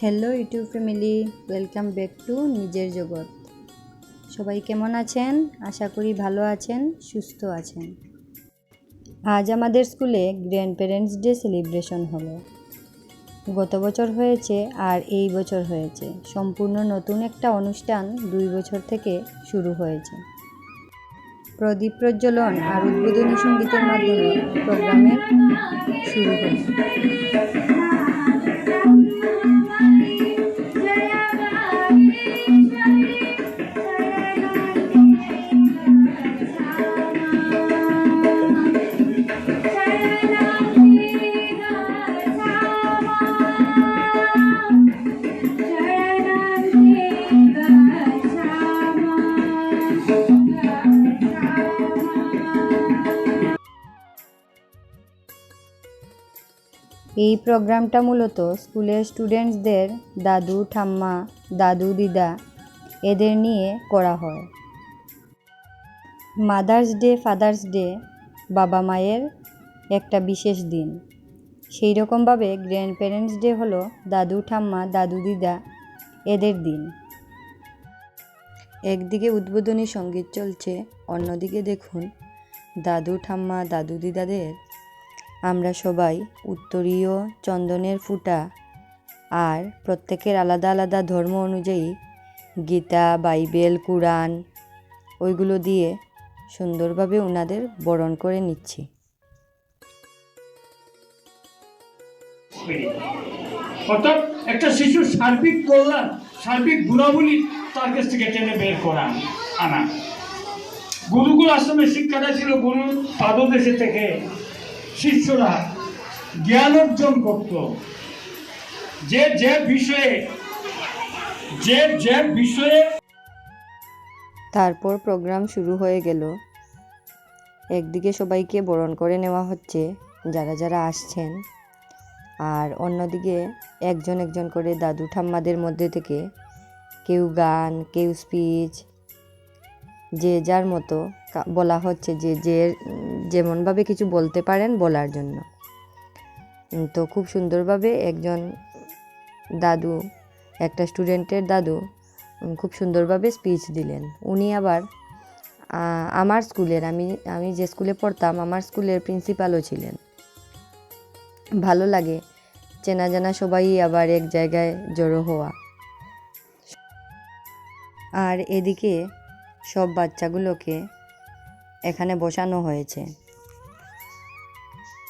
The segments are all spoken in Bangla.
Hello YouTube family, welcome back to নিজের জগৎ। সবাই কেমন আছেন? আশা করি ভালো আছেন, সুস্থ আছেন। আজ আমাদের স্কুলে গ্র্যান্ড প্যারেন্টস ডে সেলিব্রেশন হলো। গত বছর হয়েছে আর এই বছর হয়েছে। সম্পূর্ণ নতুন একটা অনুষ্ঠান দুই বছর থেকে শুরু হয়েছে। প্রদীপ প্রজ্বলন আর উদ্বোধনী সঙ্গীতের মাধ্যমে প্রোগ্রামের শুরু হয়েছে। এই প্রোগ্রামটা মূলত স্কুলের স্টুডেন্টসদের দাদু, ঠাম্মা, দাদু, দিদা এদের নিয়ে করা হয়। মাদার্স ডে, ফাদার্স ডে বাবা মায়ের একটা বিশেষ দিন। সেই রকমভাবে গ্র্যান্ড প্যারেন্টস ডে হলো দাদু, ঠাম্মা, দাদু, দিদা এদের দিন। একদিকে উদ্বোধনী সংগীত চলছে, অন্যদিকে দেখুন দাদু, ঠাম্মা, দাদু, দিদাদের আমরা সবাই উত্তরীয় চন্দনের ফুটা আর প্রত্যেকের আলাদা আলাদা ধর্ম অনুযায়ী গীতা, বাইবেল, কুরআন, ওইগুলো দিয়ে সুন্দরভাবে ওনাদের বরণ করে নিচ্ছি। অর্থাৎ একটা শিশুর সার্বিক কল্যাণ, সার্বিক গুণাবলী তার কাছ থেকে টেনে বের করা, আনা। গুরুকুল আশ্রমের শিক্ষাটা ছিল গুরুর পাদদেশে থেকে শিষ্যরা জ্ঞান অর্জন করত। যে যে বিষয়ে, যে যে বিষয়ে তারপর প্রোগ্রাম শুরু হয়ে গেল। একদিকে সবাইকে বরণ করে নেওয়া হচ্ছে, যারা যারা আসছেন। আর অন্যদিকে একজন একজন করে দাদু ঠাম্মাদের মধ্যে থেকে কেউ গান, কেউ স্পিচ যে যার মতো বলা হচ্ছে যে যে, যেমনভাবে কিছু বলতে পারেন বলার জন্য। তো খুব সুন্দরভাবে একজন দাদু, একটা স্টুডেন্টের দাদু খুব সুন্দরভাবে স্পিচ দিলেন। উনি আবার আমার স্কুলের, আমি আমি যে স্কুলে পড়তাম, আমার স্কুলের প্রিন্সিপালও ছিলেন। ভালো লাগে, চেনা জানা সবাই আবার এক জায়গায় জড়ো হওয়া। আর এদিকে সব বাচ্চাগুলোকে এখানে বসানো হয়েছে।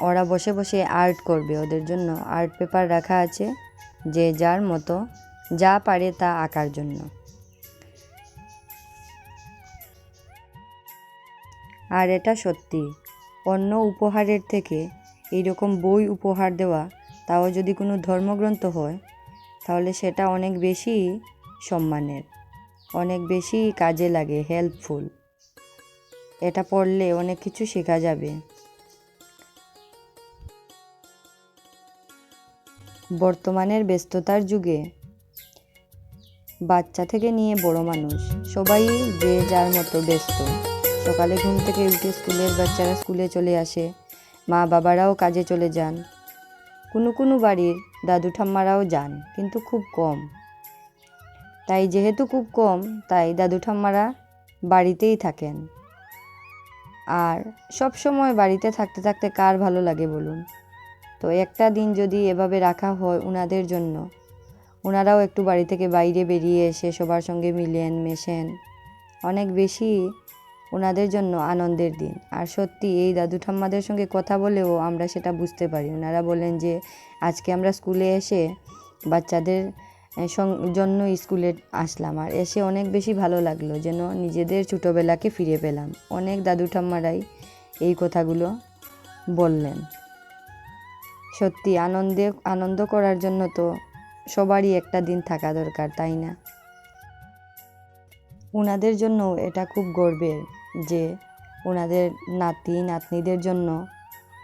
ওরা বসে বসে আর্ট করবে, ওদের জন্য আর্ট পেপার রাখা আছে যে যার মতো যা পারে তা আঁকার জন্য। আর এটা সত্যি, অন্য উপহারের থেকে এইরকম বই উপহার দেওয়া তাও যদি কোনো ধর্মগ্রন্থ হয়, তাহলে সেটা অনেক বেশি সম্মানের। অনেক বেশি কাজে লাগে হেল্পফুল এটা পড়লে অনেক কিছু শেখা যাবে। বর্তমানের ব্যস্ততার যুগে, বাচ্চা থেকে নিয়ে বড় মানুষ, সবাই যে যার মতো ব্যস্ত। সকালে ঘুম থেকে উঠে স্কুলের বাচ্চারা স্কুলে চলে আসে, মা বাবারাও কাজে চলে যান। কোনো কোনো বাড়ির দাদু ঠাম্মারাও যান, কিন্তু খুব কম। তাই যেহেতু খুব কম, তাই দাদু ঠাম্মারা বাড়িতেই থাকেন। আর সব সময় বাড়িতে থাকতে থাকতে কার ভালো লাগে বলুন? তো একটা দিন যদি এভাবে রাখা হয় ওনাদের জন্য ওনারাও একটু বাড়ি থেকে বাইরে বেরিয়ে এসে সবার সঙ্গে মিলেন, মেশেন। অনেক বেশি ওনাদের জন্য আনন্দের দিন। আর সত্যি এই দাদু ঠাম্মাদের সঙ্গে কথা বলেও আমরা সেটা বুঝতে পারি। ওনারা বলেন যে, আজকে আমরা স্কুলে এসে বাচ্চাদের জন্য স্কুলে আসলাম। আর এসে অনেক বেশি ভালো লাগল যেন নিজেদের ছোটোবেলাকে ফিরে পেলাম। অনেক দাদু ঠাম্মারাই এই কথাগুলো বললেন। সত্যি আনন্দে, আনন্দ করার জন্য তো সবারই একটা দিন থাকা দরকার, তাই না? ওনাদের জন্য এটা খুব গর্বের যে ওনাদের নাতি, নাতনিদের জন্য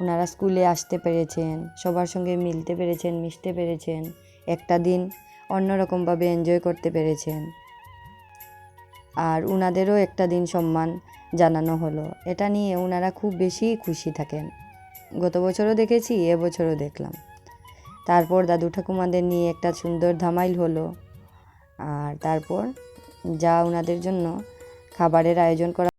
ওনারা স্কুলে আসতে পেরেছেন, সবার সঙ্গে মিলতে পেরেছেন, মিশতে পেরেছেন। একটা দিন অন্যরকমভাবে এনজয় করতে পেরেছেন আর উনাদেরও একটা দিন সম্মান জানানো হলো। এটা নিয়ে ওনারা খুব বেশি খুশি থাকেন। গত বছরও দেখেছি এবছরও দেখলাম। তারপর দাদু ঠাকুমাদের নিয়ে একটা সুন্দর ধামাইল হলো। আর তারপর যা ওনাদের জন্য খাবারের আয়োজন করা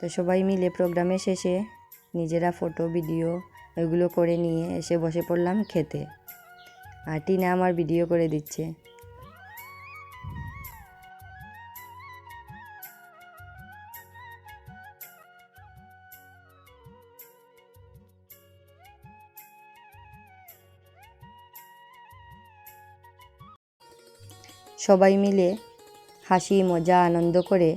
তো সবাই মিলে প্রোগ্রামের শেষে নিজেরা ফটো ভিডিও ওইগুলো করে নিয়ে এসে বসে পড়লাম খেতে। আর টিনা আমার ভিডিও করে দিচ্ছে। সবাই মিলে হাসি, মজা, আনন্দ করে